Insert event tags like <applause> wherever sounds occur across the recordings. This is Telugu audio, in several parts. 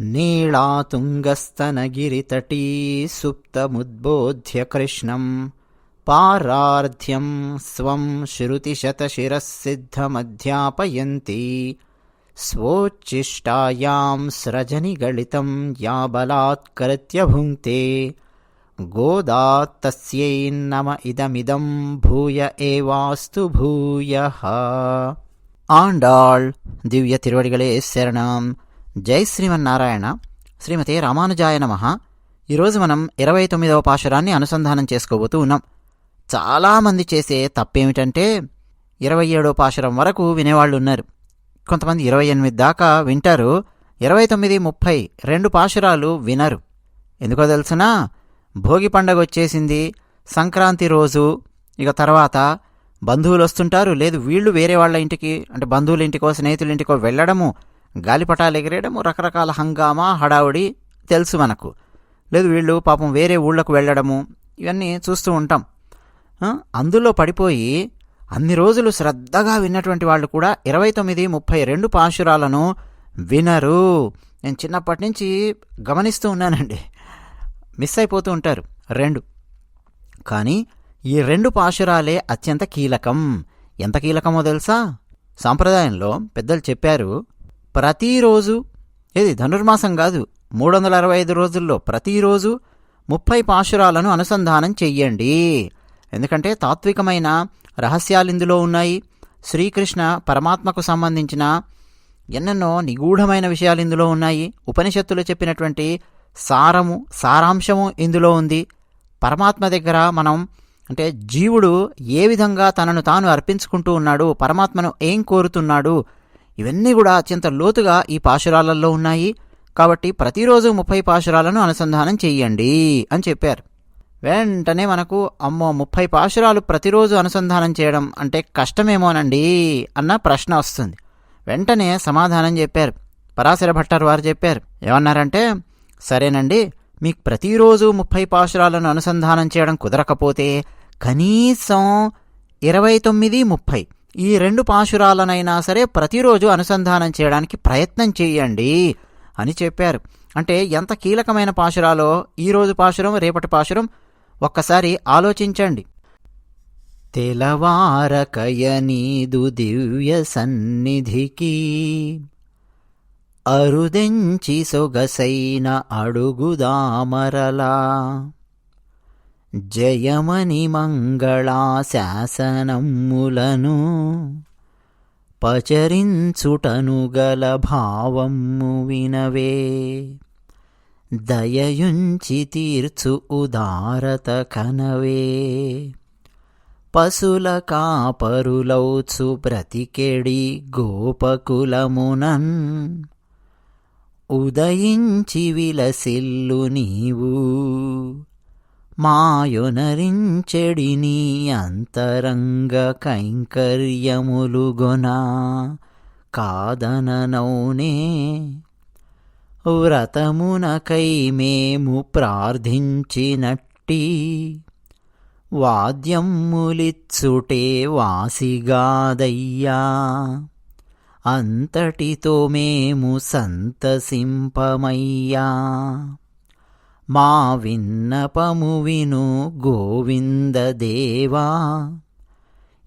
नीला तुङ्गस्तनगिरितटी सुप्तमुद्बोध्यकृष्णं पार्रार्ध्यं स्वं श्रुतिशतशिरःसिद्धमध्यापयन्ती। स्वोच्चिष्टायां स्रजनिगळितं या बलात्कृत्य भुङ्क्ते गोदात्तस्यैन्नम इदमिदम् भूय एवास्तु भूयः। आण्डाळ् दिव्यतिरुडिगले शरणम्। జై శ్రీమన్నారాయణ. శ్రీమతి రామానుజాయ నమ. ఈరోజు మనం ఇరవై తొమ్మిదవ పాశురాన్ని అనుసంధానం చేసుకోబోతూ ఉన్నాం. చాలామంది చేసే తప్పేమిటంటే ఇరవై ఏడో పాశురం వరకు వినేవాళ్ళు ఉన్నారు. కొంతమంది ఇరవై ఎనిమిది దాకా వింటారు ఇరవై తొమ్మిది ముప్పై రెండు పాశురాలు వినరు. ఎందుకో తెలుసునా? భోగి పండగ వచ్చేసింది సంక్రాంతి రోజు ఇక తర్వాత బంధువులు వస్తుంటారు లేదు వీళ్ళు వేరే వాళ్ళ ఇంటికి అంటే బంధువుల ఇంటికో స్నేహితుల ఇంటికో వెళ్ళడము గాలిపటాలు ఎగిరేయడము రకరకాల హంగామా హడావుడి తెలుసు మనకు. లేదు వీళ్ళు పాపం వేరే ఊళ్ళకు వెళ్ళడము ఇవన్నీ చూస్తూ ఉంటాం. అందులో పడిపోయి అన్ని రోజులు శ్రద్ధగా విన్నటువంటి వాళ్ళు కూడా ఇరవై తొమ్మిది ముప్పై రెండు పాశురాలను వినరు. నేను చిన్నప్పటి నుంచి గమనిస్తూ ఉన్నానండి. మిస్ అయిపోతూ ఉంటారు రెండు. కానీ ఈ రెండు పాశురాలే అత్యంత కీలకం. ఎంత కీలకమో తెలుసా? సాంప్రదాయంలో పెద్దలు చెప్పారు ప్రతిరోజు ఏది ధనుర్మాసం కాదు మూడు వందల అరవై ఐదు రోజుల్లో ప్రతిరోజు ముప్పై పాశురాలను అనుసంధానం చెయ్యండి. ఎందుకంటే తాత్వికమైన రహస్యాలు ఇందులో ఉన్నాయి. శ్రీకృష్ణ పరమాత్మకు సంబంధించిన ఎన్నెన్నో నిగూఢమైన విషయాలు ఇందులో ఉన్నాయి. ఉపనిషత్తులు చెప్పినటువంటి సారము సారాంశము ఇందులో ఉంది. పరమాత్మ దగ్గర మనం అంటే జీవుడు ఏ విధంగా తనను తాను అర్పించుకుంటూ ఉన్నాడు పరమాత్మను ఏం కోరుతున్నాడు ఇవన్నీ కూడా అత్యంత లోతుగా ఈ పాశురాలలో ఉన్నాయి. కాబట్టి ప్రతిరోజు ముప్పై పాశురాలను అనుసంధానం చెయ్యండి అని చెప్పారు. వెంటనే మనకు అమ్మో ముప్పై పాశురాలు ప్రతిరోజు అనుసంధానం చేయడం అంటే కష్టమేమోనండి అన్న ప్రశ్న వస్తుంది. వెంటనే సమాధానం చెప్పారు. పరాశర భట్టారు వారు చెప్పారు. ఏమన్నారంటే సరేనండి మీకు ప్రతిరోజు ముప్పై పాశురాలను అనుసంధానం చేయడం కుదరకపోతే కనీసం ఇరవై తొమ్మిది ముప్పై ఈ రెండు పాశురాలనైనా సరే ప్రతిరోజు అనుసంధానం చేయడానికి ప్రయత్నం చేయండి అని చెప్పారు. అంటే ఎంత కీలకమైన పాశురాలో ఈరోజు పాశురం రేపటి పాశురం ఒక్కసారి ఆలోచించండి. తెలవారకయనీదు దివ్య సన్నిధికి అరుదెంచి సొగసైన అడుగుదామరలా జయమని మంగళాశాసనమ్ములను పచరించుటను గల భావమ్ము వినవే. దయయుంచి తీర్చు ఉదారత కనవే. పశుల కాపరులౌచు బ్రతికెడి గోపకులమునన్. ఉదయించి విలసిల్లు నీవు మాయునరించెడి నీ అంతరంగ కైంకర్యములుగొన కాదననౌనే. వ్రతమునకై మేము ప్రార్థించినట్టి వాద్యమ్ములిచ్చుటే వాసిగాదయ్యా. అంతటితో మేము సంతసింపమయ్యా. మా విన్నపము విను గోవిందదేవా.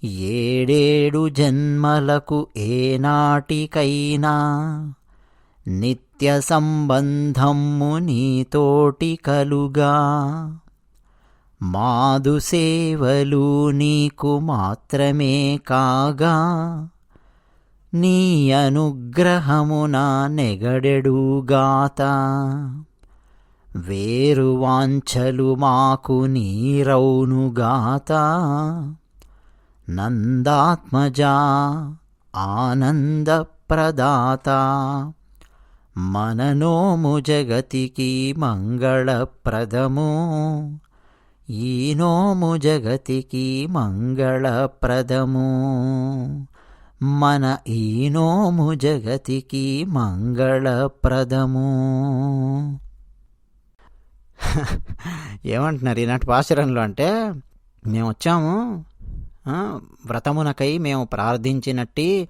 ఏడేడు జన్మలకు ఏనాటికైనా నిత్య సంబంధము నీతోటి కలుగా. మాదు సేవలు నీకు మాత్రమే కాగా. నీ అనుగ్రహమున నెగడెడుగాత. వేరు వాంఛలు మాకు నీరౌనుగాత నందాత్మజా ఆనందప్రదాత. మననోము జగతికి మంగళప్రదము. ఈ నోము జగతికి మంగళప్రదము. మన ఈ నోము జగతికి మంగళప్రదము. <laughs> ఏమంటున్నారు? ఈనాటి పాశురంలో అంటే మేము వచ్చాము వ్రతమునకై మేము ప్రార్థించినట్టి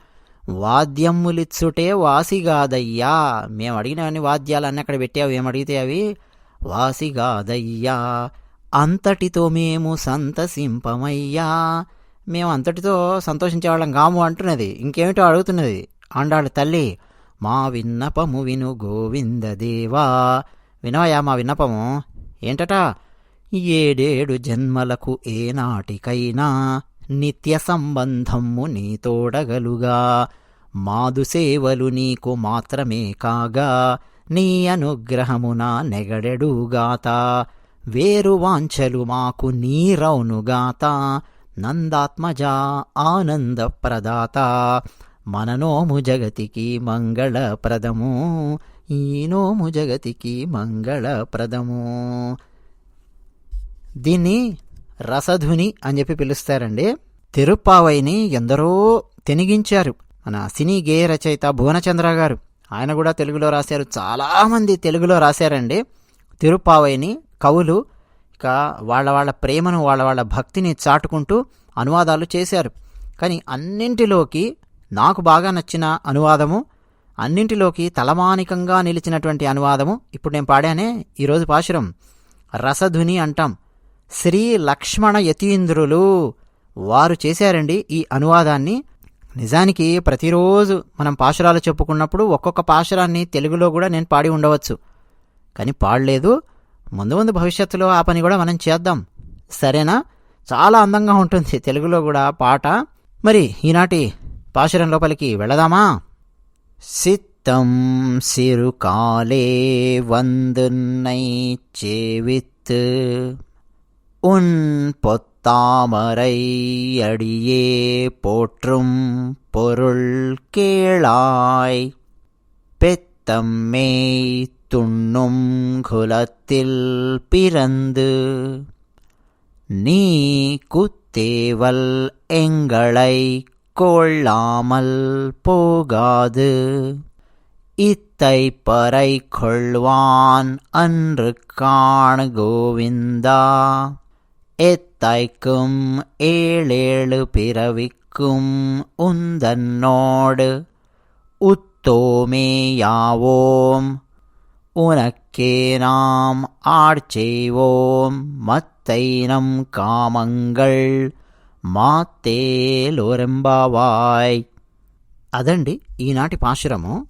వాద్యములిచ్చుటే వాసిగాదయ్యా. మేము అడిగినవన్నీ వాద్యాలన్నీ అక్కడ పెట్టావు ఏమడిగితే అవి? వాసిగాదయ్యా. అంతటితో మేము సంతసింపమయ్యా. మేము అంతటితో సంతోషించేవాళ్ళం గాము అంటున్నది. ఇంకేమిటో అడుగుతున్నది ఆండాళ్ళ తల్లి. మా విన్నపము విను గోవిందదేవా. వినవయా మా విన్నపము? ఏంటట? ఏడేడు జన్మలకు ఏనాటికైనా నిత్య సంబంధము నీ తోడగలుగా. మాదు సేవలు నీకు మాత్రమే కాగా నీ అనుగ్రహమున నెగడెడుగాత వేరు వాంఛలు మాకు నీరౌనుగాత నందాత్మజా ఆనందప్రదాత. మననోము జగతికి మంగళప్రదము. ఈ నోము జగతికి మంగళప్రదము. దీన్ని రసధుని అని చెప్పి పిలుస్తారండి. తిరుప్పావైని ఎందరో తెనిగించారు. మన సినీ గేయ రచయిత భువనచంద్ర గారు. ఆయన కూడా తెలుగులో రాశారు. చాలామంది తెలుగులో రాశారండి. తిరుప్పావైని కవులు ఇక వాళ్ళ వాళ్ళ ప్రేమను వాళ్ళ వాళ్ళ భక్తిని చాటుకుంటూ అనువాదాలు చేశారు. కానీ అన్నింటిలోకి నాకు బాగా నచ్చిన అనువాదము అన్నింటిలోకి తలమానికంగా నిలిచినటువంటి అనువాదము. ఇప్పుడు నేను పాడానే ఈరోజు పాశురం. రసధుని అంటాం. శ్రీ లక్ష్మణ యతీంద్రులు వారు చేశారండి ఈ అనువాదాన్ని. నిజానికి ప్రతిరోజు మనం పాశురాలు చెప్పుకున్నప్పుడు ఒక్కొక్క పాశురాన్ని తెలుగులో కూడా నేను పాడి ఉండవచ్చు. కానీ పాడలేదు. ముందు ముందు భవిష్యత్తులో ఆ పని కూడా మనం చేద్దాం. సరేనా? చాలా అందంగా ఉంటుంది తెలుగులో కూడా పాట. మరి ఈనాటి పాశురం లోపలికి వెళదామా? சித்தம் சிறு காலே வந்துன்னை சேவித்து உன் பொத்தாமரை அடியே போற்றும் பொருள் கேளாய். பெத்தம்மே துண்ணும் குலத்தில் பிறந்து நீ குத்தேவல் எங்களை கொள்ளாமல் போகாது. இத்தை பறை கொள்வான் அன்று காண கோவிந்தா. எத்தைக்கும் ஏழேழு பிறவிக்கும் உந்தன்னோடு உத்தோமேயாவோம் உனக்கே நாம் ஆட்செய்வோம் மத்தைனம் కామంగళ్ మాతేలోరెంబావాయ్ అదండి ఈనాటి పాశురము.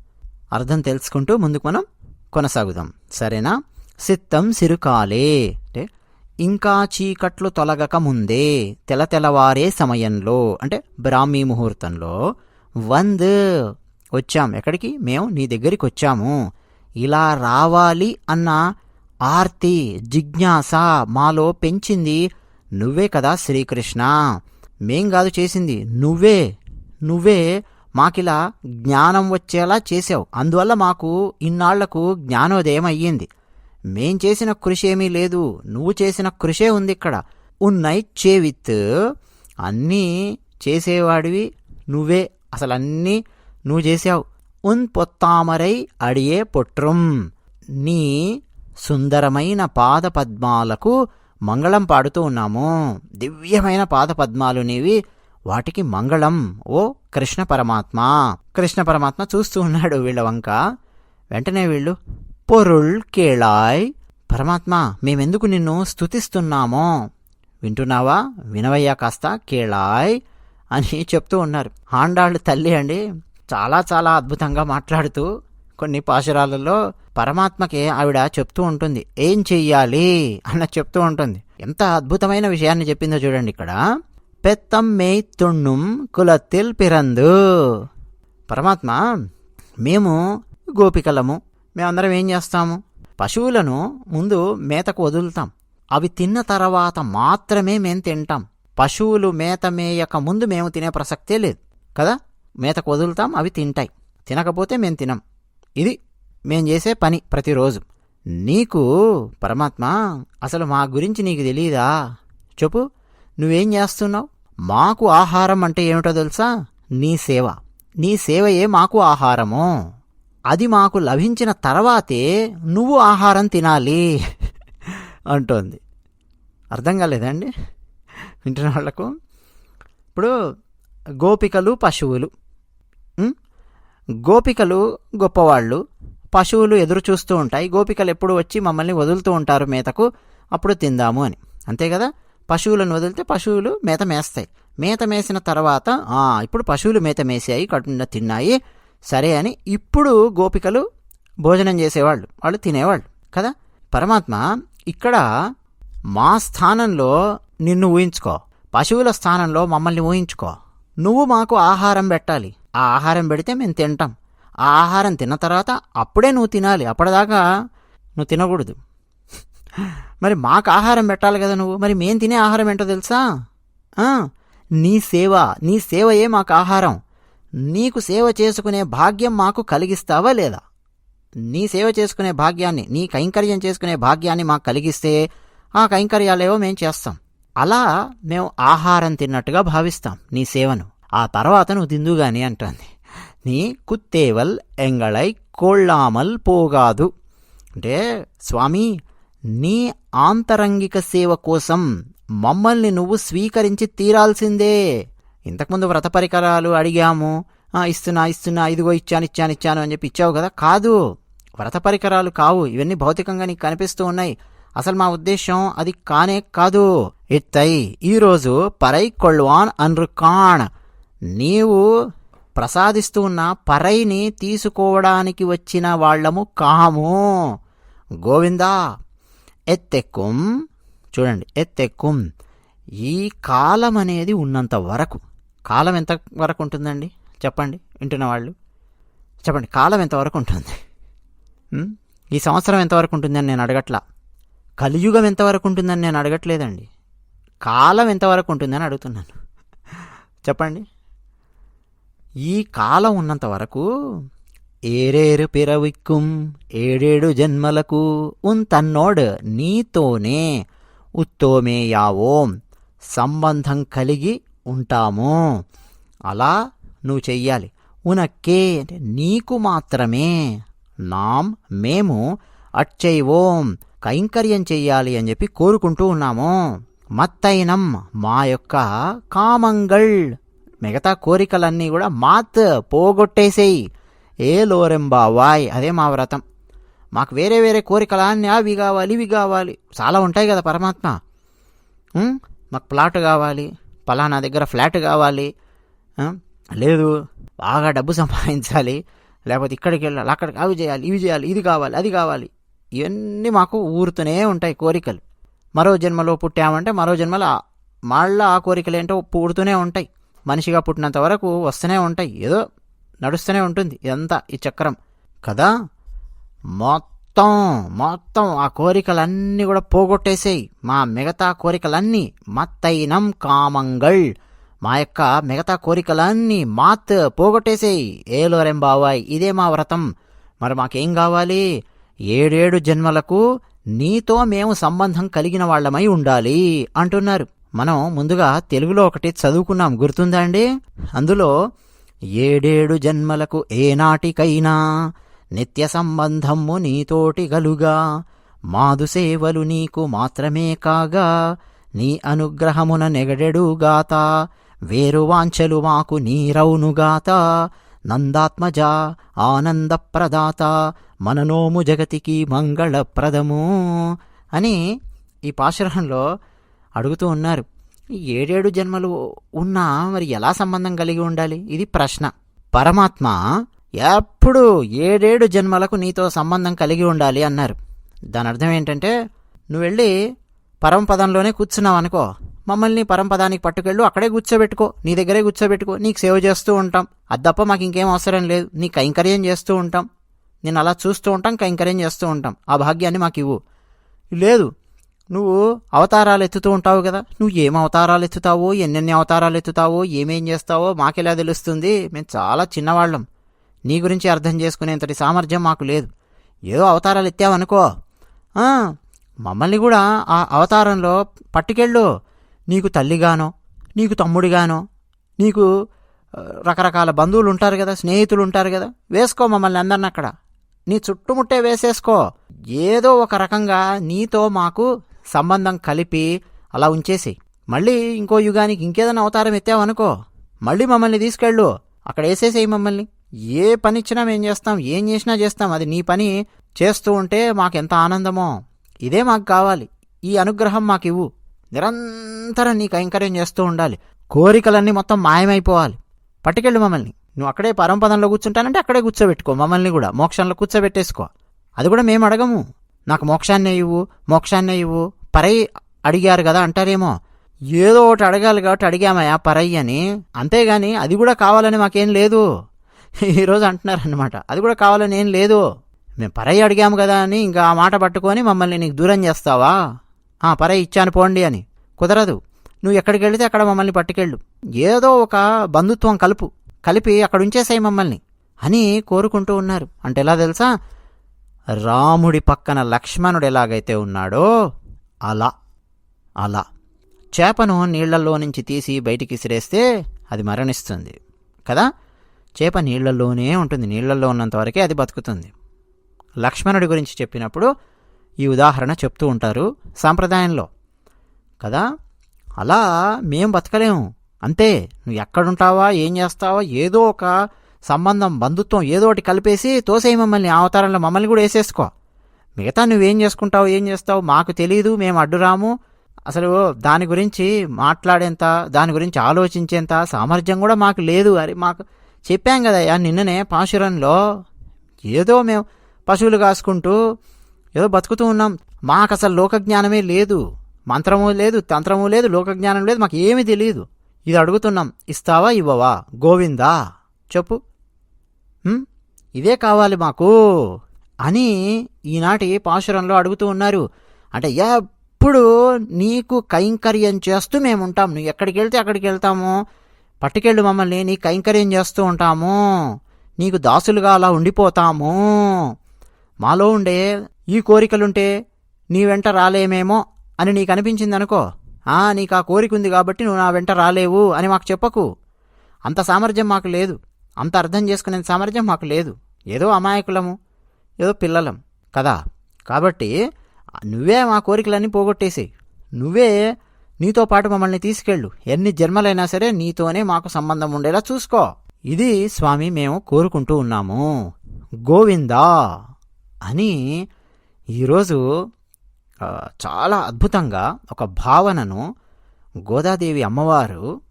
అర్థం తెలుసుకుంటూ ముందుకు మనం కొనసాగుదాం. సరేనా? సిత్తం సిరుకాలే. అంటే ఇంకా చీకట్లు తొలగక ముందే తెల తెలవారే సమయంలో అంటే బ్రాహ్మీ ముహూర్తంలో వంద్ వచ్చాం. ఎక్కడికి? మేము నీ దగ్గరికి వచ్చాము. ఇలా రావాలి అన్న ఆర్తి జిజ్ఞాస మాలో పెంచింది నువ్వే కదా శ్రీకృష్ణ. మేం కాదు చేసింది. నువ్వే నువ్వే మాకిలా జ్ఞానం వచ్చేలా చేసావు అందువల్ల మాకు ఇన్నాళ్ళకు జ్ఞానోదయం అయ్యింది. మేం చేసిన కృషి ఏమీ లేదు. నువ్వు చేసిన కృషే ఉంది ఇక్కడ. ఉన్నాయి చేవిత్. అన్నీ చేసేవాడివి నువ్వే. అసలు అన్నీ నువ్వు చేసావు ఉన్ పొత్తామరై అడియే పొట్రుం. నీ సుందరమైన పాద పద్మాలకు మంగళం పాడుతూ ఉన్నాము. దివ్యమైన పాద పద్మాలు నీవి. వాటికి మంగళం. ఓ కృష్ణ పరమాత్మ. కృష్ణ పరమాత్మ చూస్తూ ఉన్నాడు వీళ్ళ వంక. వెంటనే వీళ్ళు పొరుల్ కేళాయ్. పరమాత్మ మేమెందుకు నిన్ను స్థుతిస్తున్నామో వింటున్నావా? వినవయ్యా కాస్త కేళాయ్ అని చెప్తూ ఉన్నారు. హాండాళ్ళు తల్లి అండి చాలా చాలా అద్భుతంగా మాట్లాడుతూ కొన్ని పాశురాలలో పరమాత్మకి ఆవిడ చెప్తూ ఉంటుంది. ఏం చెయ్యాలి? అన్న చెప్తూ ఉంటుంది. ఎంత అద్భుతమైన విషయాన్ని చెప్పిందో చూడండి ఇక్కడ. పెత్తం మేయ్ తుణ్ణుం కులత్తిల్ పిరందు. పరమాత్మ మేము గోపికలము. మేమందరం ఏం చేస్తాము? పశువులను ముందు మేతకు వదులుతాం. అవి తిన్న తర్వాత మాత్రమే మేము తింటాం. పశువులు మేత మేయక ముందు మేము తినే ప్రసక్తే లేదు. కదా? మేతకు వదులుతాం అవి తింటాయి. తినకపోతే మేము తినం. ఇది మేం చేసే పని ప్రతిరోజు. నీకు పరమాత్మ అసలు మా గురించి నీకు తెలియదా చెప్పు నువ్వేం చేస్తున్నావు? మాకు ఆహారం అంటే ఏమిటో తెలుసా? నీ సేవ. నీ సేవయే మాకు ఆహారము. అది మాకు లభించిన తర్వాతే నువ్వు ఆహారం తినాలి <laughs> అంటోంది. అర్థం కాలేదండి వింటున్న వాళ్ళకు? ఇప్పుడు గోపికలు పశువులు. గోపికలు గొప్పవాళ్ళు. పశువులు ఎదురు చూస్తూ ఉంటాయి. గోపికలు ఎప్పుడు వచ్చి మమ్మల్ని వదులుతూ ఉంటారు మేతకు అప్పుడు తిందాము అని. అంతే కదా? పశువులను వదిలితే పశువులు మేత మేస్తాయి. మేత మేసిన తర్వాత "ఆ, ఇప్పుడు పశువులు మేత మేసాయి కట్టున తిన్నాయి. సరే అని ఇప్పుడు గోపికలు భోజనం చేసేవాళ్ళు. వాళ్ళు తినేవాళ్ళు. కదా? పరమాత్మ ఇక్కడ మా స్థానంలో నిన్ను ఊహించుకో. పశువుల స్థానంలో మమ్మల్ని ఊహించుకో. నువ్వు మాకు ఆహారం పెట్టాలి. ఆ ఆహారం పెడితే మేము తింటాం. ఆ ఆహారం తిన్న తర్వాత అప్పుడే నువ్వు తినాలి. అప్పటిదాకా నువ్వు తినకూడదు. మరి మాకు ఆహారం పెట్టాలి కదా నువ్వు? మరి మేం తినే ఆహారం ఏంటో తెలుసా? నీ సేవ నీ సేవయే మాకు ఆహారం. నీకు సేవ చేసుకునే భాగ్యం మాకు కలిగిస్తావా లేదా? నీ సేవ చేసుకునే భాగ్యాన్ని నీ కైంకర్యం చేసుకునే భాగ్యాన్ని మాకు కలిగిస్తే ఆ కైంకర్యాలేవో మేం చేస్తాం. అలా మేము ఆహారం తిన్నట్టుగా భావిస్తాం నీ సేవను. ఆ తర్వాత నువ్వు తిందుగాని అంటుంది. నీ కుత్తేవల్ ఎంగళై కోళ్ళామల్ పోగాదు. అంటే స్వామి నీ ఆంతరంగిక సేవ కోసం మమ్మల్ని నువ్వు స్వీకరించి తీరాల్సిందే. ఇంతకుముందు వ్రత పరికరాలు అడిగాము. ఇస్తున్నా ఇస్తున్నా ఇదిగో ఇచ్చాను ఇచ్చాను ఇచ్చాను అని చెప్పి ఇచ్చావు కదా? కాదు. వ్రత పరికరాలు కావు. ఇవన్నీ భౌతికంగా నీకు కనిపిస్తూ ఉన్నాయి. అసలు మా ఉద్దేశం అది కానే కాదు. ఇత్తై ఈరోజు పరై కొళ్వాన్ అన్రుకాణ్ నీవు ప్రసాదిస్తూ ఉన్న పరైని తీసుకోవడానికి వచ్చిన వాళ్ళము కాము. గోవిందా ఎత్తెక్కుం. చూడండి ఎత్తెక్కుం. ఈ కాలం అనేది ఉన్నంత వరకు. కాలం ఎంత వరకు ఉంటుందండి? చెప్పండి వింటున్న వాళ్ళు. చెప్పండి కాలం ఎంతవరకు ఉంటుంది? ఈ సంవత్సరం ఎంతవరకు ఉంటుందని నేను అడగట్లా. కలియుగం ఎంతవరకు ఉంటుందని నేను అడగట్లేదండి. కాలం ఎంతవరకు ఉంటుందని అడుగుతున్నాను. చెప్పండి. ఈ కాలం ఉన్నంత వరకు ఏరేరు పిరవిక్కుం ఏడేడు జన్మలకు ఉన్ తన్నోడు నీతోనే ఉత్తోమేయావోం సంబంధం కలిగి ఉంటాము. అలా నువ్వు చెయ్యాలి. ఉనక్కే నీకు మాత్రమే. నాం మేము అచ్చైవోం కైంకర్యం చెయ్యాలి అని చెప్పి కోరుకుంటూ ఉన్నాము. మత్తైనం మా యొక్క కామంగళ్ మిగతా కోరికలన్నీ కూడా మాత్ పోగొట్టేసేయి. ఏ లోరెంబావాయ్ అదే మా వ్రతం. మాకు వేరే వేరే కోరికలన్నీ అవి కావాలి ఇవి కావాలి. చాలా ఉంటాయి కదా పరమాత్మ. మాకు ప్లాట్ కావాలి పలానా దగ్గర ఫ్లాట్ కావాలి లేదు బాగా డబ్బు సంపాదించాలి లేకపోతే ఇక్కడికి వెళ్ళాలి అక్కడికి అవి చేయాలి ఇవి చేయాలి ఇది కావాలి అది కావాలి. ఇవన్నీ మాకు ఊరుతూనే ఉంటాయి కోరికలు. మరో జన్మలో పుట్టామంటే మరో జన్మలో మళ్ళీ మళ్ళా ఆ కోరికలు ఏంటో పుడుతూనే ఉంటాయి. మనిషిగా పుట్టినంత వరకు వస్తూనే ఉంటాయి. ఏదో నడుస్తూనే ఉంటుంది. ఇదంతా ఈ చక్రం. కదా? మొత్తం మొత్తం ఆ కోరికలన్నీ కూడా పోగొట్టేసేయి. మా మిగతా కోరికలన్నీ మత్తైనం కామంగళ్. మా యొక్క మిగతా కోరికలన్నీ మాత్ పోగొట్టేసేయి. ఏలోరెం బావాయ్ ఇదే మా వ్రతం. మరి మాకేం కావాలి? ఏడేడు జన్మలకు నీతో మేము సంబంధం కలిగిన వాళ్ళమై ఉండాలి అంటున్నారు. మనం ముందుగా తెలుగులో ఒకటి చదువుకున్నాం. గుర్తుందా అండి? అందులో ఏడేడు జన్మలకు ఏనాటికైనా నిత్య సంబంధము నీతోటి గలుగా మాదు సేవలు నీకు మాత్రమే కాగా నీ అనుగ్రహమున నెగడెడుగాత వేరు వాంఛలు మాకు నీరౌనుగాత నందాత్మజ ఆనందప్రదాత మననోము జగతికి మంగళప్రదము అని ఈ పాశురంలో అడుగుతూ ఉన్నారు. ఏడేడు జన్మలు ఉన్నా మరి ఎలా సంబంధం కలిగి ఉండాలి? ఇది ప్రశ్న. పరమాత్మ ఎప్పుడు ఏడేడు జన్మలకు నీతో సంబంధం కలిగి ఉండాలి అన్నారు. దాని అర్థం ఏంటంటే నువ్వు వెళ్ళి పరమపదంలోనే కూర్చున్నావు అనుకో మమ్మల్ని పరమపదానికి పట్టుకెళ్ళు అక్కడే కూర్చోబెట్టుకో నీ దగ్గరే కూర్చోబెట్టుకో నీకు సేవ చేస్తూ ఉంటాం. అది తప్ప మాకు ఇంకేం అవసరం లేదు. నీ కైంకర్యం చేస్తూ ఉంటాం. నేను అలా చూస్తూ ఉంటాం కైంకర్యం చేస్తూ ఉంటాం. ఆ భాగ్యాన్ని మాకు ఇవ్వు. లేదు నువ్వు అవతారాలు ఎత్తుతూ ఉంటావు కదా. నువ్వు ఏం అవతారాలు ఎత్తుతావో ఎన్నెన్ని అవతారాలు ఎత్తుతావో ఏమేం చేస్తావో మాకెలా తెలుస్తుంది? మేము చాలా చిన్నవాళ్ళం. నీ గురించి అర్థం చేసుకునేంతటి సామర్థ్యం మాకు లేదు. ఏదో అవతారాలు ఎత్తావనుకో. మమ్మల్ని కూడా ఆ అవతారంలో పట్టుకెళ్ళు. నీకు తల్లిగానో నీకు తమ్ముడిగానో నీకు రకరకాల బంధువులు ఉంటారు కదా స్నేహితులు ఉంటారు కదా వేసుకో మమ్మల్ని అందరిని అక్కడ. నీ చుట్టుముట్టే వేసేసుకో. ఏదో ఒక రకంగా నీతో మాకు సంబంధం కలిపి అలా ఉంచేసి మళ్ళీ ఇంకో యుగానికి ఇంకేదైనా అవతారం ఎత్తావనుకో మళ్ళీ మమ్మల్ని తీసుకెళ్ళు. అక్కడ వేసేసేయి మమ్మల్ని. ఏ పని ఇచ్చినా మేము చేస్తాం ఏం చేసినా చేస్తాం. అది నీ పని. చేస్తూ ఉంటే మాకెంత ఆనందమో. ఇదే మాకు కావాలి. ఈ అనుగ్రహం మాకు ఇవ్వు. నిరంతరం నీకు కైంకర్యం చేస్తూ ఉండాలి. కోరికలన్నీ మొత్తం మాయమైపోవాలి. పట్టుకెళ్ళు మమ్మల్ని. నువ్వు అక్కడే పరంపదంలో కూర్చుంటానంటే అక్కడే కూర్చోబెట్టుకో. మమ్మల్ని కూడా మోక్షంలో కూర్చోబెట్టేసుకో. అది కూడా మేము అడగము. నాకు మోక్షాన్నే ఇవ్వు మోక్షాన్నే ఇవ్వు. పరై అడిగారు కదా అంటారేమో. ఏదో ఒకటి అడగాలి కాబట్టి అడిగామయ్యా పరై అని. అంతేగాని అది కూడా కావాలని మాకేం లేదు. ఈరోజు అంటున్నారనమాట అది కూడా కావాలని ఏం లేదు. మేము పరై అడిగాము కదా అని ఇంకా ఆ మాట పట్టుకొని మమ్మల్ని నీకు దూరం చేస్తావా? ఆ పరై ఇచ్చాను పోండి అని. కుదరదు. నువ్వు ఎక్కడికి వెళితే అక్కడ మమ్మల్ని పట్టుకెళ్ళు. ఏదో ఒక బంధుత్వం కలుపు. కలిపి అక్కడ ఉంచేసాయి మమ్మల్ని అని కోరుకుంటూ ఉన్నారు. అంటే ఎలా తెలుసా? రాముడి పక్కన లక్ష్మణుడు ఎలాగైతే ఉన్నాడో అలా అలా. చేపను నీళ్ళలో నుంచి తీసి బయటికి విసిరేస్తే అది మరణిస్తుంది కదా? చేప నీళ్ళలోనే ఉంటుంది నీళ్ళలో ఉన్నంత వరకే అది బతుకుతుంది. లక్ష్మణుడి గురించి చెప్పినప్పుడు ఈ ఉదాహరణ చెప్తూ ఉంటారు సాంప్రదాయంలో కదా? అలా మేం బతకలేము అంతే. నువ్వు ఎక్కడుంటావా ఏం చేస్తావా ఏదో ఒక సంబంధం బంధుత్వం ఏదో ఒకటి కలిపేసి తోసేయి మమ్మల్ని అవతారంలో మమ్మల్ని కూడా వేసేసుకో. మిగతా నువ్వేం చేసుకుంటావు ఏం చేస్తావు మాకు తెలియదు మేము అడ్డురాము అసలు దాని గురించి మాట్లాడేంత దాని గురించి ఆలోచించేంత సామర్థ్యం కూడా మాకు లేదు. అరే మాకు చెప్పాం కదయ్యా నిన్ననే పాశురంలో ఏదో మేము పశువులు కాసుకుంటూ ఏదో బతుకుతూ ఉన్నాం. మాకు అసలు లోకజ్ఞానమే లేదు. మంత్రము లేదు తంత్రము లేదు లోకజ్ఞానం లేదు మాకు ఏమీ తెలియదు ఇది అడుగుతున్నాం. ఇస్తావా ఇవ్వవా? గోవిందా? చెప్పు. ఇదే కావాలి మాకు. అని ఈనాటి పాశురంలో అడుగుతూ ఉన్నారు. అంటే ఎప్పుడు నీకు కైంకర్యం చేస్తూ మేము ఉంటాం నువ్వు ఎక్కడికి వెళ్తే అక్కడికి వెళ్తాము. పట్టుకెళ్ళు మమ్మల్ని నీ కైంకర్యం చేస్తూ ఉంటాము. నీకు దాసులుగా అలా ఉండిపోతాము. మాలో ఉండే ఈ కోరికలుంటే నీ వెంట రాలేమేమో అని నీకు అనిపించింది అనుకో ఆ నీకు ఆ కోరిక ఉంది కాబట్టి నువ్వు నా వెంట రాలేవు అని మాకు చెప్పకు. అంత సామర్థ్యం మాకు లేదు. అంత అర్థం చేసుకునే సామర్థ్యం మాకు లేదు. ఏదో అమాయకులము. ఏదో పిల్లలం కదా? కాబట్టి నువ్వే మా కోరికలన్నీ పోగొట్టేసి నువ్వే నీతో పాటు మమ్మల్ని తీసుకెళ్ళు. ఎన్ని జన్మలైనా సరే నీతోనే మాకు సంబంధం ఉండేలా చూసుకో. ఇది స్వామి మేము కోరుకుంటూ ఉన్నాము. గోవిందా అని ఈరోజు చాలా అద్భుతంగా ఒక భావనను గోదాదేవి అమ్మవారు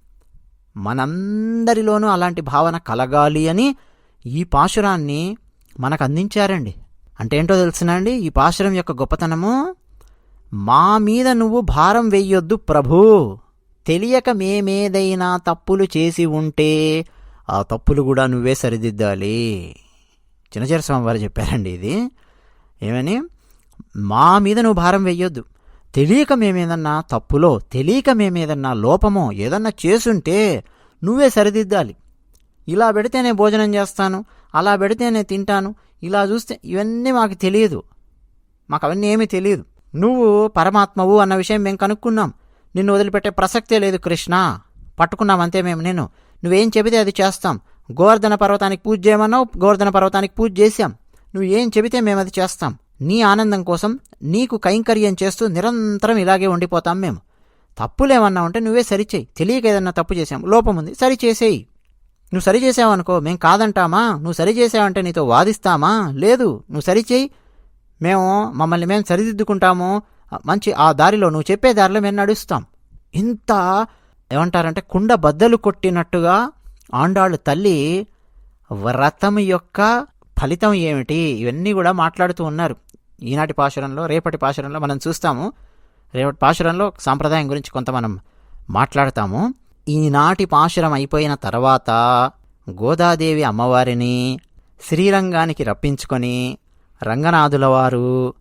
మనందరిలోనూ అలాంటి భావన కలగాలి అని ఈ పాశురాన్ని మనకు అందించారండి అంటే ఏంటో తెలుసునండి ఈ పాశురం యొక్క గొప్పతనము మా మీద నువ్వు భారం వెయ్యొద్దు ప్రభూ. తెలియక మేమేదైనా తప్పులు చేసి ఉంటే ఆ తప్పులు కూడా నువ్వే సరిదిద్దాలి. చిన్నచర స్వామి వారు చెప్పారండి ఇది. ఏమని? మా మీద నువ్వు భారం వెయ్యొద్దు తెలియక మేమేదన్నా తప్పులో తెలియక మేమేదన్నా లోపమో ఏదన్నా చేసుంటే నువ్వే సరిదిద్దాలి. ఇలా పెడితేనే భోజనం చేస్తాను. అలా పెడితే నేను తింటాను. ఇలా చూస్తే ఇవన్నీ మాకు తెలియదు. మాకు అవన్నీ ఏమీ తెలియదు. నువ్వు పరమాత్మవు అన్న విషయం మేము కనుక్కున్నాం. నిన్ను వదిలిపెట్టే ప్రసక్తే లేదు కృష్ణ. పట్టుకున్నాం అంతే మేము నేను. నువ్వేం చెబితే అది చేస్తాం. గోవర్ధన పర్వతానికి పూజ చేయమన్నావు గోవర్ధన పర్వతానికి పూజ చేశాం. నువ్వు ఏం చెబితే మేము అది చేస్తాం. నీ ఆనందం కోసం నీకు కైంకర్యం చేస్తూ నిరంతరం ఇలాగే ఉండిపోతాం మేము. తప్పులేమన్నా ఉంటే నువ్వే సరిచేయి. తెలియక ఏదన్నా తప్పు చేసాం లోపం ఉంది సరి చేసేయి నువ్వు సరి చేసావనుకో మేం కాదంటామా? నువ్వు సరి చేసావంటే నీతో వాదిస్తామా? లేదు నువ్వు సరిచేయి మేము మమ్మల్ని మేము సరిదిద్దుకుంటాము. మంచి ఆ దారిలో నువ్వు చెప్పే దారిలో మేము నడుస్తాం. ఇంత ఏమంటారంటే కుండ బద్దలు కొట్టినట్టుగా ఆండాళ్ళు తల్లి వ్రతం యొక్క ఫలితం ఏమిటి? ఇవన్నీ కూడా మాట్లాడుతూ ఉన్నారు. ఈనాటి పాశురంలో రేపటి పాశురంలో మనం చూస్తాము. రేపటి పాశురంలో సాంప్రదాయం గురించి కొంత మనం మాట్లాడతాము. ఈనాటి పాశురం అయిపోయిన తర్వాత గోదాదేవి అమ్మవారిని శ్రీరంగానికి రప్పించుకొని రంగనాథుల వారు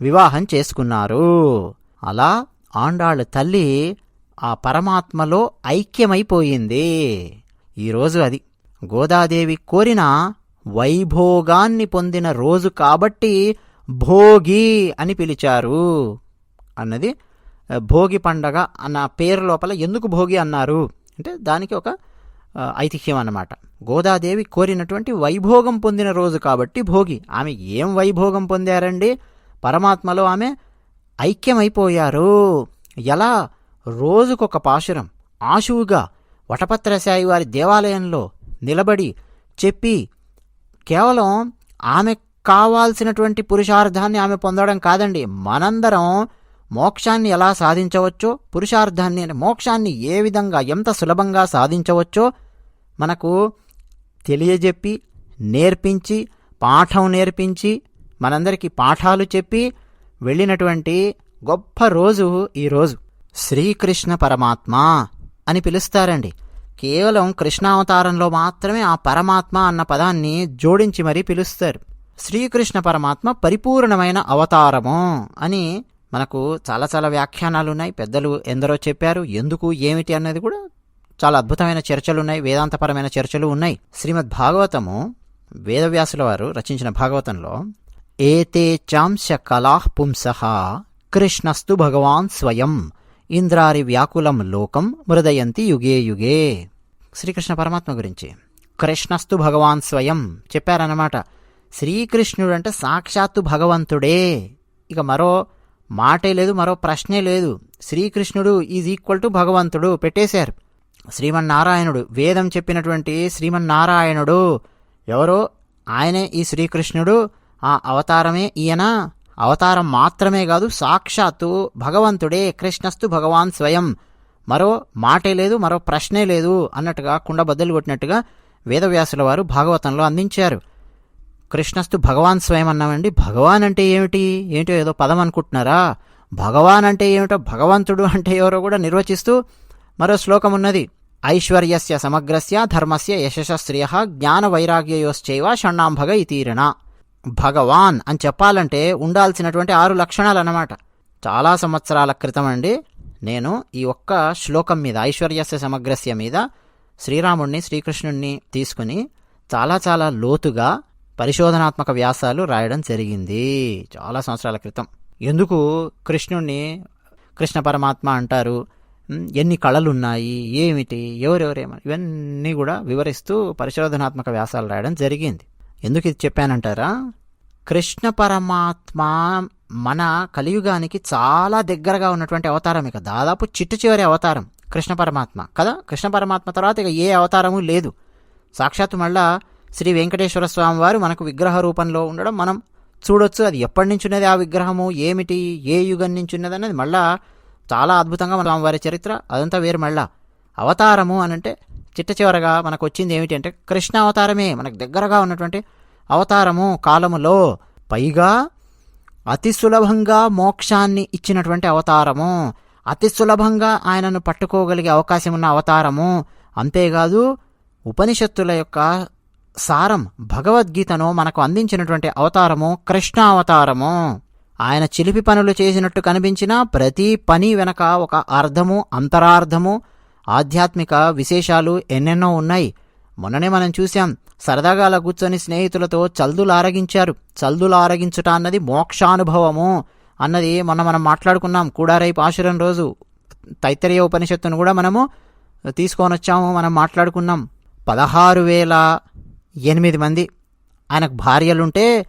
వివాహం చేసుకున్నారు. అలా ఆండాళ్ళ తల్లి ఆ పరమాత్మలో ఐక్యమైపోయింది. ఈరోజు అది. గోదాదేవి కోరిన వైభోగాన్ని పొందిన రోజు కాబట్టి భోగి అని పిలిచారు. అన్నది భోగి పండగ అన్న పేరు లోపల ఎందుకు భోగి అన్నారు? అంటే దానికి ఒక ఐతిహ్యం అన్నమాట. గోదాదేవి కోరినటువంటి వైభోగం పొందిన రోజు కాబట్టి భోగి. ఆమె ఏం వైభోగం పొందారండి? పరమాత్మలో ఆమె ఐక్యమైపోయారు. ఎలా? రోజుకొక పాశురం ఆశువుగా వటపత్రశాయి వారి దేవాలయంలో నిలబడి చెప్పి కేవలం ఆమె కావాల్సినటువంటి పురుషార్థాన్ని ఆమె పొందడం కాదండి. మనందరం మోక్షాన్ని ఎలా సాధించవచ్చో పురుషార్థాన్ని మోక్షాన్ని ఏ విధంగా ఎంత సులభంగా సాధించవచ్చో మనకు తెలియజెప్పి నేర్పించి పాఠం నేర్పించి మనందరికీ పాఠాలు చెప్పి వెళ్ళినటువంటి గొప్ప రోజు ఈరోజు శ్రీకృష్ణ పరమాత్మ అని పిలుస్తారండి. కేవలం కృష్ణావతారంలో మాత్రమే ఆ పరమాత్మ అన్న పదాన్ని జోడించి మరీ పిలుస్తారు. శ్రీకృష్ణ పరమాత్మ పరిపూర్ణమైన అవతారము అని మనకు చాలా చాలా వ్యాఖ్యానాలు ఉన్నాయి పెద్దలు ఎందరో చెప్పారు ఎందుకు ఏమిటి అన్నది కూడా చాలా అద్భుతమైన చర్చలు ఉన్నాయి వేదాంతపరమైన చర్చలు ఉన్నాయి. శ్రీమద్ భాగవతము వేదవ్యాసుల వారు రచించిన భాగవతంలో ఏతే చాంశ కళాః పుంసః కృష్ణస్తు భగవాన్ స్వయం ఇంద్రారి వ్యాకులం లోకం మృదయంతి యుగే యుగే. శ్రీకృష్ణ పరమాత్మ గురించి కృష్ణస్తు భగవాన్ స్వయం చెప్పారన్నమాట. శ్రీకృష్ణుడు అంటే సాక్షాత్తు భగవంతుడే. ఇక మరో మాటే లేదు మరో ప్రశ్నే లేదు. శ్రీకృష్ణుడు ఈజ్ ఈక్వల్ టు భగవంతుడు పెట్టేశారు. శ్రీమన్నారాయణుడు వేదం చెప్పినటువంటి శ్రీమన్నారాయణుడు ఎవరో? ఆయనే ఈ శ్రీకృష్ణుడు. ఆ అవతారమే ఈయన. అవతారం మాత్రమే కాదు సాక్షాత్తు భగవంతుడే కృష్ణస్తు భగవాన్ స్వయం. మరో మాటే లేదు మరో ప్రశ్నే లేదు అన్నట్టుగా కుండబద్దలు కొట్టినట్టుగా వేదవ్యాసుల వారు భాగవతంలో అందించారు. కృష్ణస్తు భగవాన్ స్వయం అన్నామండి భగవాన్ అంటే ఏమిటి? ఏంటో ఏదో పదం అనుకుంటున్నారా? భగవాన్ అంటే ఏమిటో భగవంతుడు అంటే ఎవరో కూడా నిర్వచిస్తూ మరో శ్లోకం ఉన్నది. ఐశ్వర్యస్య సమగ్రస్య ధర్మస్య యశస్శ్రియ జ్ఞాన వైరాగ్యయోశ్చైవ షణ్ణాంభగ ఇతీరణ. భగవాన్ అని చెప్పాలంటే ఉండాల్సినటువంటి ఆరు లక్షణాలు అన్నమాట చాలా సంవత్సరాల క్రితం అండి నేను ఈ ఒక్క శ్లోకం మీద ఐశ్వర్యస్య సమగ్రస్య మీద శ్రీరాముణ్ణి శ్రీకృష్ణుణ్ణి తీసుకుని చాలా చాలా లోతుగా పరిశోధనాత్మక వ్యాసాలు రాయడం జరిగింది. చాలా సంవత్సరాల క్రితం. ఎందుకు? కృష్ణుణ్ణి కృష్ణ పరమాత్మ అంటారు. ఎన్ని కళలున్నాయి? ఏమిటి? ఎవరెవరేమని ఇవన్నీ కూడా వివరిస్తూ పరిశోధనాత్మక వ్యాసాలు రాయడం జరిగింది. ఎందుకు ఇది చెప్పానంటారా? కృష్ణ పరమాత్మ మన కలియుగానికి చాలా దగ్గరగా ఉన్నటువంటి అవతారం ఇక. దాదాపు చిట్టు చివరి అవతారం కృష్ణ పరమాత్మ. కదా? కృష్ణ పరమాత్మ తర్వాత ఇక ఏ అవతారము లేదు. సాక్షాత్తు మళ్ళా శ్రీ వెంకటేశ్వర స్వామి వారు మనకు విగ్రహ రూపంలో ఉండడం మనం చూడొచ్చు. అది ఎప్పటి నుంచి ఉన్నది ఆ విగ్రహము? ఏమిటి? ఏ యుగం నుంచి ఉన్నది అనేది మళ్ళా చాలా అద్భుతంగా మన స్వామివారి చరిత్ర అదంతా వేరు మళ్ళా. అవతారము అని అంటే చిట్ట చివరగా మనకు వచ్చింది ఏమిటి అంటే కృష్ణ అవతారమే. మనకు దగ్గరగా ఉన్నటువంటి అవతారము కాలములో. పైగా అతి సులభంగా మోక్షాన్ని ఇచ్చినటువంటి అవతారము. అతి సులభంగా ఆయనను పట్టుకోగలిగే అవకాశం ఉన్న అవతారము. అంతేకాదు ఉపనిషత్తుల యొక్క సారం భగవద్గీతను మనకు అందించినటువంటి అవతారము కృష్ణ అవతారము ఆయన చిలిపి పనులు చేసినట్టు కనిపించిన ప్రతి పని వెనక ఒక అర్థము అంతరార్థము ఆధ్యాత్మిక విశేషాలు ఎన్నెన్నో ఉన్నాయి. మొన్ననే మనం చూశాం సరదాగా అలా కూర్చొని స్నేహితులతో చల్దులారగించారు ఆరగించారు. చల్దులు ఆరగించుట అన్నది మోక్షానుభవము అన్నది మొన్న మనం మాట్లాడుకున్నాం. కూడారైపు ఆశురం రోజు తైత్తరీయ ఉపనిషత్తును కూడా మనము తీసుకొని వచ్చాము మనం మాట్లాడుకున్నాం. పదహారు వేల ఎనిమిది మంది. ఆయనకు భార్యలుంటే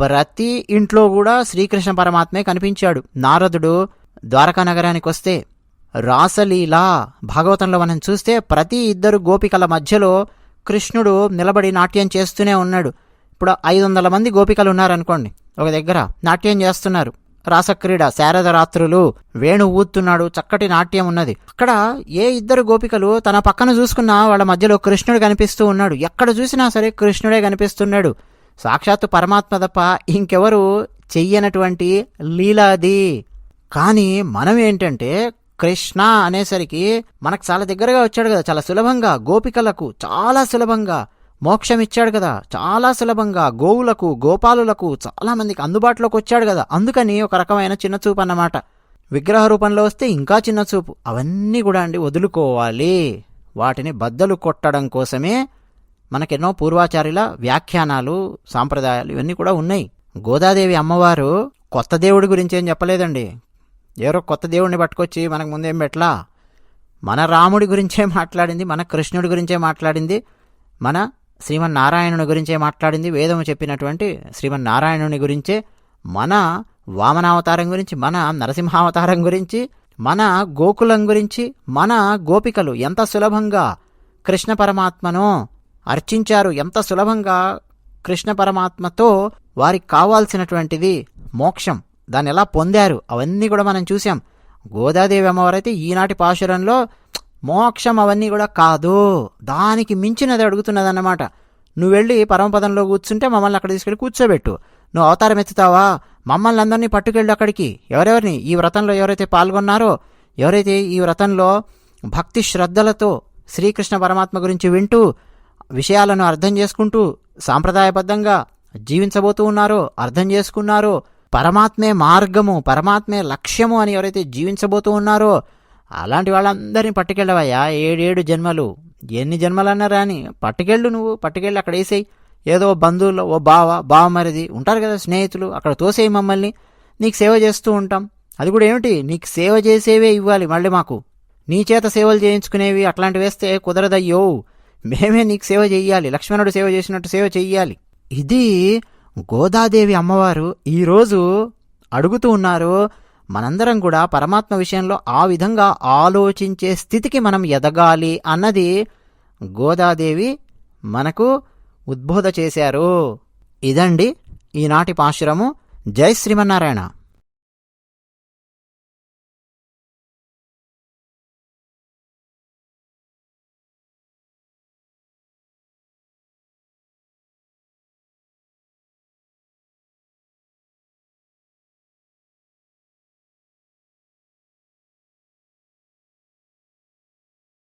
ప్రతి ఇంట్లో కూడా శ్రీకృష్ణ పరమాత్మే కనిపించాడు. నారదుడు ద్వారకా నగరానికి వస్తే రాసలీల భాగవతంలో మనం చూస్తే ప్రతి ఇద్దరు గోపికల మధ్యలో కృష్ణుడు నిలబడి నాట్యం చేస్తూనే ఉన్నాడు. ఇప్పుడు ఐదు వందల మంది గోపికలు ఉన్నారనుకోండి. ఒక దగ్గర నాట్యం చేస్తున్నారు. రాసక్రీడ శారద రాత్రులు వేణు ఊతున్నాడు చక్కటి నాట్యం ఉన్నది. అక్కడ ఏ ఇద్దరు గోపికలు తన పక్కన చూసుకున్నా వాళ్ళ మధ్యలో కృష్ణుడు కనిపిస్తూ ఉన్నాడు. ఎక్కడ చూసినా సరే కృష్ణుడే కనిపిస్తున్నాడు. సాక్షాత్తు పరమాత్మ తప్ప ఇంకెవరు చెయ్యనటువంటి లీలాది. కానీ మనం ఏంటంటే కృష్ణ అనేసరికి మనకు చాలా దగ్గరగా వచ్చాడు కదా చాలా సులభంగా గోపికలకు చాలా సులభంగా. మోక్షం ఇచ్చాడు కదా. చాలా సులభంగా గోవులకు గోపాలులకు చాలామందికి అందుబాటులోకి వచ్చాడు కదా. అందుకని ఒక రకమైన చిన్న చూపు అన్నమాట. విగ్రహ రూపంలో వస్తే ఇంకా చిన్న చూపు. అవన్నీ కూడా అండి వదులుకోవాలి. వాటిని బద్దలు కొట్టడం కోసమే మనకెన్నో పూర్వాచార్యుల వ్యాఖ్యానాలు సాంప్రదాయాలు ఇవన్నీ కూడా ఉన్నాయి. గోదాదేవి అమ్మవారు కొత్త దేవుడి గురించి ఏం చెప్పలేదండి. ఎవరో కొత్త దేవుడిని పట్టుకొచ్చి మనకు ముందేం పెట్టలా? మన రాముడి గురించే మాట్లాడింది మన కృష్ణుడి గురించే మాట్లాడింది మన శ్రీమన్నారాయణుని గురించే మాట్లాడింది. వేదము చెప్పినటువంటి శ్రీమన్నారాయణుని గురించే మన వామనావతారం గురించి మన నరసింహావతారం గురించి మన గోకులం గురించి మన గోపికలు ఎంత సులభంగా కృష్ణ పరమాత్మను అర్చించారు ఎంత సులభంగా కృష్ణ పరమాత్మతో వారికి కావాల్సినటువంటిది మోక్షం. దాన్ని ఎలా పొందారు? అవన్నీ కూడా మనం చూసాం గోదాదేవి అమ్మవారైతే ఈనాటి పాశురంలో మోక్షం అవన్నీ కూడా కాదు. దానికి మించినది అడుగుతున్నదన్నమాట. నువ్వు వెళ్ళి పరమపదంలో కూర్చుంటే మమ్మల్ని అక్కడ తీసుకెళ్ళి కూర్చోబెట్టు. నువ్వు అవతారం ఎత్తుతావా? మమ్మల్ని అందరినీ పట్టుకెళ్ళి అక్కడికి. ఎవరెవరిని? ఈ వ్రతంలో ఎవరైతే పాల్గొన్నారో ఎవరైతే ఈ వ్రతంలో భక్తి శ్రద్ధలతో శ్రీకృష్ణ పరమాత్మ గురించి వింటూ విషయాలను అర్థం చేసుకుంటూ సాంప్రదాయబద్ధంగా జీవించబోతూ ఉన్నారో అర్థం చేసుకున్నారో పరమాత్మే మార్గము పరమాత్మే లక్ష్యము అని ఎవరైతే జీవించబోతూ ఉన్నారో అలాంటి వాళ్ళందరినీ పట్టుకెళ్ళవయ్యా. ఏడేడు జన్మలు. ఎన్ని జన్మలన్నా రాని పట్టుకెళ్ళు నువ్వు పట్టుకెళ్ళి అక్కడ వేసేయి. ఏదో బంధువులు ఓ బావ బావ మరిది ఉంటారు కదా స్నేహితులు అక్కడ తోసేయి మమ్మల్ని. నీకు సేవ చేస్తూ ఉంటాం. అది కూడా ఏమిటి? నీకు సేవ చేసేవే ఇవ్వాలి మళ్ళీ మాకు. నీ చేత సేవలు చేయించుకునేవి అట్లాంటివి వేస్తే కుదరదయ్యో. మేమే నీకు సేవ చేయాలి లక్ష్మణుడు సేవ చేసినట్టు సేవ చెయ్యాలి. ఇది గోదాదేవి అమ్మవారు ఈరోజు అడుగుతూ ఉన్నారు మనందరం కూడా పరమాత్మ విషయంలో ఆ విధంగా ఆలోచించే స్థితికి మనం ఎదగాలి అన్నది గోదాదేవి మనకు ఉద్బోధ చేశారు. ఇదండి ఈనాటి పాశురము. జై శ్రీమన్నారాయణ.